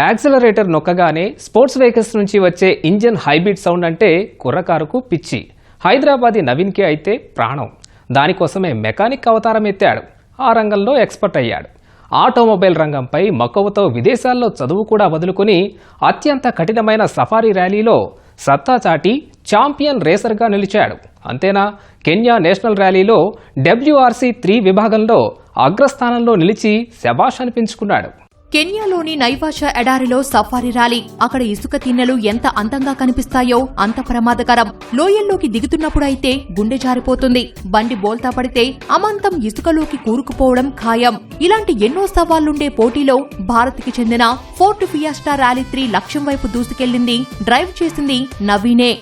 Accelerator నొక్కగానే sports vehicles నుంచి వచ్చే engine hybrid sound అంటే కుర్రకారుకు పిచ్చి. హైదరాబాదీ నవీన్కే అయితే ప్రాణం. దానికోసమే మెకానిక్ అవతారం ఎత్తాడు. ఆ రంగంలో ఎక్స్పర్ట్ అయ్యాడు. ఆటోమొబైల్ రంగంపై మక్కువతో విదేశాల్లో చదువు కూడా వదులుకుని అత్యంత కఠినమైన సఫారీ ర్యాలీలో సత్తా చాటి ఛాంపియన్ రేసర్గా నిలిచాడు. అంతేనా? కెన్యా నేషనల్ ర్యాలీలో డబ్ల్యూఆర్సీ త్రీ విభాగంలో అగ్రస్థానంలో నిలిచి శబాష్ అనిపించుకున్నాడు. కెన్యాలోని నైవాషా ఎడారిలో సఫారీ ర్యాలీ. అక్కడ ఇసుక తిన్నెలు ఎంత అందంగా కనిపిస్తాయో అంత ప్రమాదకరం. లోయల్లోకి దిగుతున్నప్పుడు అయితే గుండె జారిపోతుంది. బండి బోల్తా పడితే అమంతం ఇసుకలోకి కూరుకుపోవడం ఖాయం. ఇలాంటి ఎన్నో సవాళ్ళుండే పోటీలో భారత్కి చెందిన ఫోర్ట్ ఫియాస్టా ర్యాలీ త్రీ లక్ష్యం వైపు దూసుకెళ్ళింది డ్రైవ్ చేసింది నవీనే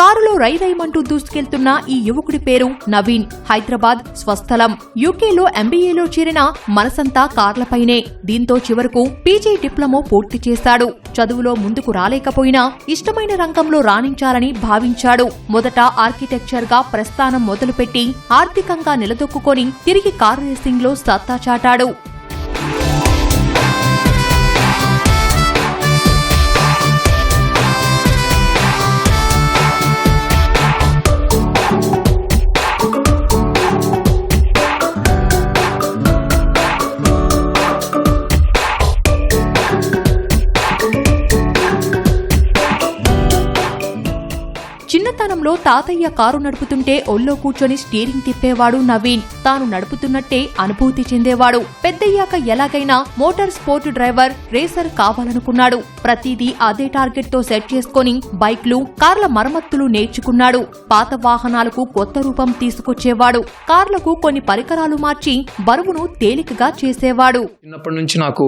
కారులో రైరైమంటూ దూసుకెళ్తున్న ఈ యువకుడి పేరు నవీన్. హైదరాబాద్ స్వస్థలం. యూకేలో ఎంబీఏలో చేరిన మనసంతా కార్లపైనే. దీంతో చివరకు పీజీ డిప్లొమో పూర్తి చేశాడు. చదువులో ముందుకు రాలేకపోయినా ఇష్టమైన రంగంలో రాణించాలని భావించాడు. మొదట ఆర్కిటెక్చర్గా ప్రస్థానం మొదలుపెట్టి ఆర్థికంగా నిలదొక్కుకొని తిరిగి కారు రేసింగ్లో సత్తా చాటాడు. చిన్నతనంలో తాతయ్య కారు నడుపుతుంటే ఒళ్ళో కూర్చొని స్టీరింగ్ తిప్పేవాడు నవీన్. తాను నడుపుతున్నట్టే అనుభూతి చెందేవాడు. పెద్దయ్యాక ఎలాగైనా మోటార్ స్పోర్ట్ డ్రైవర్ రేసర్ కావాలనుకున్నాడు. ప్రతిదీ అదే టార్గెట్తో సెట్ చేసుకుని బైక్లు కార్ల మరమ్మత్తులు నేర్చుకున్నాడు. పాత వాహనాలకు కొత్త రూపం తీసుకొచ్చేవాడు. కార్లకు కొన్ని పరికరాలు మార్చి బరువును తేలికగా చేసేవాడు. చిన్నప్పటి నుంచి నాకు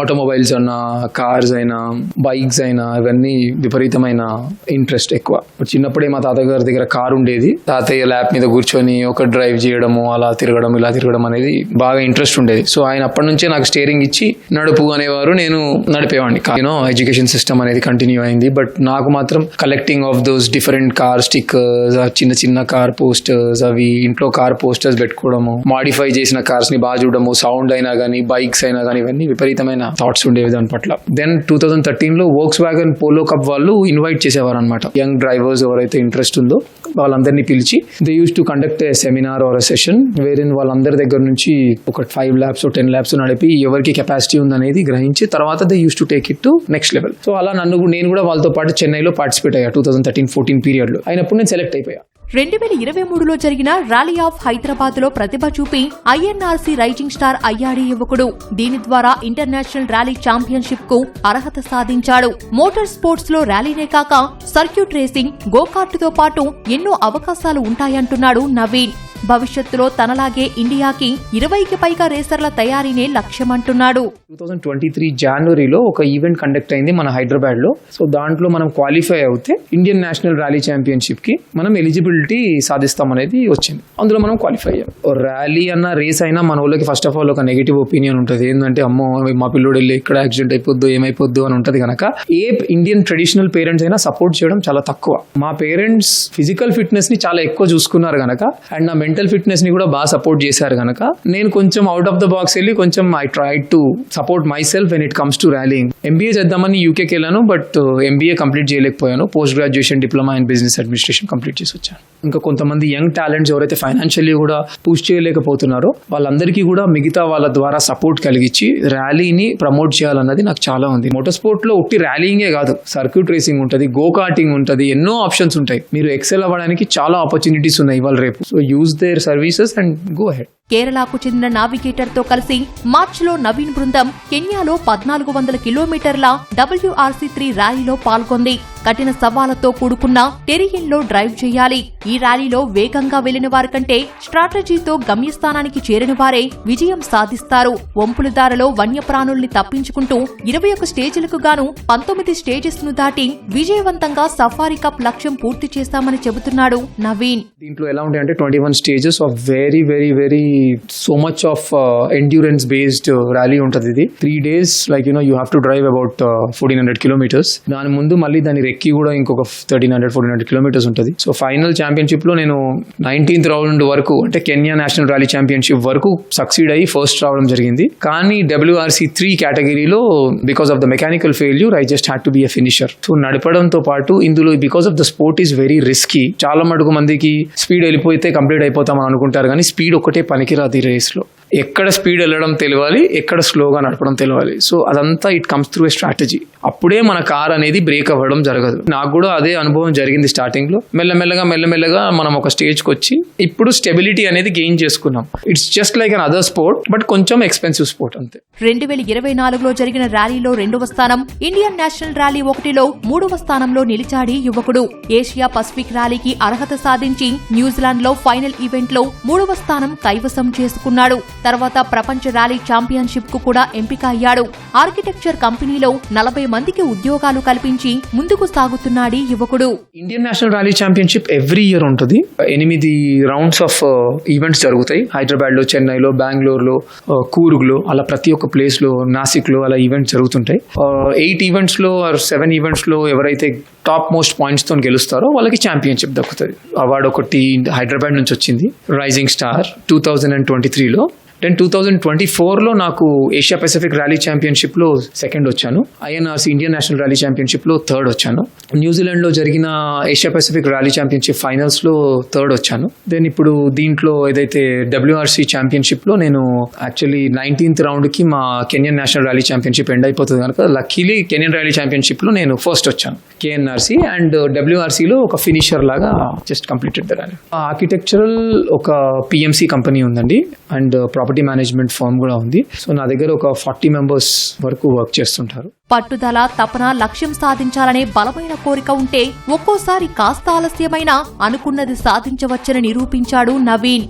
ఆటోమొబైల్స్ అన్నా కార్స్ అయినా బైక్స్ అయినా ఇవన్నీ విపరీతమైన ఇంట్రెస్ట్ ఎక్కువ. చిన్నప్పుడే మా తాతయ్య గారి దగ్గర కార్ ఉండేది. తాతయ్య ల్యాప్ మీద కూర్చొని ఒక డ్రైవ్ చేయడము అలా తిరగడం ఇలా తిరగడం అనేది బాగా ఇంట్రెస్ట్ ఉండేది. సో ఆయన అప్పటి నుంచే నాకు స్టేరింగ్ ఇచ్చి నడుపు అనేవారు నేను నడిపేవాడిని. యూనో ఎడ్యుకేషన్ సిస్టమ్ అనేది కంటిన్యూ అయింది. బట్ నాకు మాత్రం collecting of those different car stickers చిన్న చిన్న కార్ పోస్టర్స్ అవి ఇంట్లో కార్ పోస్టర్స్ పెట్టుకోవడము మాడిఫై చేసిన కార్స్ని బాగా చూడడము సౌండ్ అయినా కానీ బైక్స్ అయినా కానీ ఇవన్నీ విపరీతమైన థాట్స్ ఉండేవి దాని పట్ల. దెన్ టూ థౌసండ్ థర్టీన్లో వోక్స్ వ్యాగన్ పోలో కప్ వాళ్ళు ఇన్వైట్ చేసేవారు అనమాట యంగ్ డ్రైవర్స్ ఎవరైతే ఇంట్రెస్ట్ ఉందో వాళ్ళందరినీ పిలిచి they use to conduct a seminar or session వేరే వాళ్ళందరి దగ్గర నుంచి ఒక ఫైవ్ ల్యాబ్స్ టెన్ ల్యాబ్స్ నడిపి ఎవరికి కెపాసిటీ ఉందనేది గ్రహించి తర్వాత they use to take it to next level so అలా నన్ను కూడా- నేను కూడా వాళ్ళతో పాటు చెన్నైలో పార్టిసిపేట్ అయ్యా టూ థౌసండ్ థర్టీన్ ఫోర్టీన్ పీరియడ్లో అయినప్పుడు నేను సెలెక్ట్ అయిపోయా. రెండు వేల ఇరవై మూడులో జరిగిన ర్యాలీ ఆఫ్ హైదరాబాద్లో ప్రతిభ చూపి ఐఎన్ఆర్సీ రైజింగ్ స్టార్ అయ్యాడు యువకుడు. దీని ద్వారా ఇంటర్నేషనల్ ర్యాలీ ఛాంపియన్షిప్కు అర్హత సాధించాడు. మోటార్ స్పోర్ట్స్లో ర్యాలీనే కాక సర్క్యూట్ రేసింగ్ గోకార్టుతో పాటు ఎన్నో అవకాశాలు ఉంటాయంటున్నాడు నవీన్. భవిష్యత్తులో తనలాగే ఇండియాకి ఇరవైకి పైగా రేసర్ల తయారీనే లక్ష్యమంటున్నాడు. టూ థౌసండ్ ట్వంటీ త్రీ జనవరిలో ఒక ఈవెంట్ కండక్ట్ అయింది మన హైదరాబాద్లో సో దాంట్లో మనం క్వాలిఫై అవుతే ఇండియన్ నేషనల్ ర్యాలీ ఛాంపియన్షిప్కి మనం ఎలిజిబిలిటీ సాధిస్తాం అనేది వచ్చింది. అందులో మనం క్వాలిఫై అయ్యాం. ర్యాలీ అన్న రేస్ అయినా మన వాళ్ళకి ఫస్ట్ ఆఫ్ ఆల్ ఒక నెగిటివ్ ఒపీనియన్ ఉంటుంది. ఏంటంటే అమ్మో మా పిల్లోడు వెళ్ళి ఎక్కడ యాక్సిడెంట్ అయిపోద్దు ఏమైపోద్దు అని ఉంటుంది కనుక ఏ ఇండియన్ ట్రెడిషనల్ పేరెంట్స్ అయినా సపోర్ట్ చేయడం చాలా తక్కువ. మా పేరెంట్స్ ఫిజికల్ ఫిట్నెస్ని చాలా ఎక్కువ చూసుకున్నారు కనుక అండ్ నా మెంటల్ ఫిట్నెస్ని కూడా బాగా సపోర్ట్ చేశారు కనుక నేను కొంచెం అవుట్ ఆఫ్ ద బాక్స్ వెళ్ళి కొంచెం I try to support myself when it comes to rallying MBA చేద్దామని యూకేకి వెళ్ళాను బట్ ఎంబీఏ కంప్లీట్ చేయలేకపోయాను. Post graduation diploma in business administration complete చేసి వచ్చాను. ఇంకా కొంతమంది యంగ్ టాలెంట్స్ ఎవరైతే ఫైనాన్షియల్లీ కూడా పుష్ చేయలేకపోతున్నారో వాళ్ళందరికీ కూడా మిగతా వాళ్ళ ద్వారా సపోర్ట్ కలిగించి ర్యాలీని ప్రమోట్ చేయాలన్నది నాకు చాలా ఉంది. మోటార్ స్పోర్ట్లో ఒట్టి ర్యాలీంగే కాదు. సర్క్యూట్ రేసింగ్ ఉంటుంది గో కార్టింగ్ ఉంటుంది ఎన్నో ఆప్షన్స్ ఉంటాయి. మీరు ఎక్సెల్ అవ్వడానికి చాలా ఆపర్చునిటీస్ ఉన్నాయి ఇవాళ రేపు. So use their services and go ahead కేరళకు చెందిన నావిగేటర్తో కలిసి మార్చిలో నవీన్ బృందం కెన్యాలో పద్నాలుగు వందల కిలోమీటర్ల డబ్ల్యూఆర్సీ త్రీ ర్యాలీలో పాల్గొంది. కఠిన సవాళ్ళతో కూడుకున్న టెరియన్లో డ్రైవ్ చేయాలి. ఈ ర్యాలీలో వేగంగా వెళ్ళిన వారి కంటే స్ట్రాటజీతో గమ్యస్థానానికి చేరిన వారే విజయం సాధిస్తారు. వంపుల దారిలో వన్యప్రాణుల్ని తప్పించుకుంటూ ఇరవై ఒక స్టేజీలకు గాను పంతొమ్మిది స్టేజెస్ను దాటి విజయవంతంగా సఫారీ కప్ లక్ష్యం పూర్తి చేస్తామని చెబుతున్నాడు నవీన్. దీంట్లో ఎలా ఉంటాయి అంటే twenty one stages of very very very so much of endurance based rally ఉంటుంది ఇది. Three days like you know you have to drive about fourteen hundred kilometers దాని ముందు మళ్ళీ దాని ఎక్కి కూడా ఇంకొక thirteen hundred fourteen hundred kilometers ఉంటుంది. సో ఫైనల్ ఛాంపియన్షిప్లో నేను నైన్టీన్త్ రౌండ్ వరకు అంటే కెన్యా నేషనల్ ర్యాలీ ఛాంపియన్షిప్ వరకు సక్సీడ్ అయ్యి ఫస్ట్ రావడం జరిగింది. కానీ డబ్ల్యూఆర్సీ త్రీ కేటగిరీలో because of the mechanical failure I just had to be a finisher so నడపడంతో పాటు ఇందులో because of the sport is very risky చాలా మటుకు మందికి స్పీడ్ వెళ్ళిపోతే కంప్లీట్ అయిపోతామని అనుకుంటారు కానీ స్పీడ్ ఒకటే పనికిరాదు ఈ రేస్లో. ఎక్కడ స్పీడ్ వెళ్ళడం తెలియాలి ఎక్కడ స్లోగా నడపడం తెలియాలి. సో అదంతా it comes through a strategy అప్పుడే మన కార్ అనేది బ్రేక్ అవ్వడం జరగదు. నాకు కూడా అదే అనుభవం జరిగింది స్టార్టింగ్లో. మెల్లమెల్లగా మెల్లమెల్లగా మనం ఒక స్టేజ్కి వచ్చి ఇప్పుడు స్టెబిలిటీ అనేది గెయిన్ చేసుకున్నాం. It's just like an other sport but కొంచెం ఎక్స్పెన్సివ్ స్పోర్ట్ అంతే. రెండు వేల ఇరవై నాలుగులో జరిగిన ర్యాలీలో రెండవ స్థానం ఇండియన్ నేషనల్ ర్యాలీ ఒకటిలో మూడవ స్థానంలో నిలిచాడి యువకుడు. ఏషియా పసిఫిక్ ర్యాలీకి అర్హత సాధించి న్యూజిలాండ్లో ఫైనల్ ఈవెంట్లో మూడవ స్థానం కైవసం చేసుకున్నాడు. తర్వాత ప్రపంచ ర్యాలీ ఛాంపియన్షిప్కు కూడా ఎంపిక అయ్యాడు. ఆర్కిటెక్చర్ కంపెనీలో నలభై మందికి ఉద్యోగాలు కల్పించి ముందుకు సాగుతున్నాడు యువకుడు. Indian national rally championship every year ఉంటుంది. ఎనిమిది రౌండ్స్ ఆఫ్ uh, ఈవెంట్స్ జరుగుతాయి. హైదరాబాద్లో చెన్నైలో బెంగళూరులో uh, కూర్గ్లో అలా ప్రతి ఒక్క ప్లేస్లో నాసిక్లో అలా ఈవెంట్స్ జరుగుతుంటాయి. Uh, ఎయిట్ ఈవెంట్స్లో ఆర్ సెవెన్ ఈవెంట్స్లో ఎవరైతే టాప్ మోస్ట్ పాయింట్స్తో గెలుస్తారో వాళ్ళకి ఛాంపియన్షిప్ దక్కుతుంది. అవార్డు ఒకటి హైదరాబాద్ నుంచి వచ్చింది. Rising star two thousand and twenty త్రీలో. దెన్ టూ థౌజండ్ ట్వంటీ ఫోర్లో నాకు ఏషియా పెసిఫిక్ ర్యాలీ ఛాంపియన్షిప్లో సెకండ్ వచ్చాను ఐఎన్ఆర్సీ ఇండియన్ నేషనల్ ర్యాలీ ఛాంపియన్షిప్లో థర్డ్ వచ్చాను. న్యూజిలాండ్లో జరిగిన ఏషియా పెసిఫిక్ ర్యాలీ ఛాంపియన్షిప్ ఫైనల్స్లో థర్డ్ వచ్చాను. దెన్ ఇప్పుడు దీంట్లో ఏదైతే డబ్ల్యూఆర్సీ ఛాంపియన్షిప్లో నేను యాక్చువల్లీ నైన్టీన్త్ రౌండ్కి మా Kenyan national rally championship end అయిపోతుంది కనుక లక్కీలీ కెన్యన్ ర్యాలీ ఛాంపియన్షిప్లో నేను ఫస్ట్ వచ్చాను. కేఎన్ఆర్సీ అండ్ డబ్ల్యూఆర్సీలో ఒక ఫినిషర్ లాగా just completed the rally architectural ఒక పిఎంసీ కంపెనీ ఉందండి. అండ్ ప్రాపర్టీ మేనేజ్మెంట్ ఫర్మ్ కూడా ఉంది. సో నా దగ్గర ఒక ఫార్టీ మెంబర్స్ వరకు వర్క్ చేస్తుంటారు. పట్టుదల తపన లక్ష్యం సాధించాలనే బలమైన కోరిక ఉంటే ఒక్కోసారి కాస్త ఆలస్యమైనా అనుకున్నది సాధించవచ్చని నిరూపించాడు నవీన్.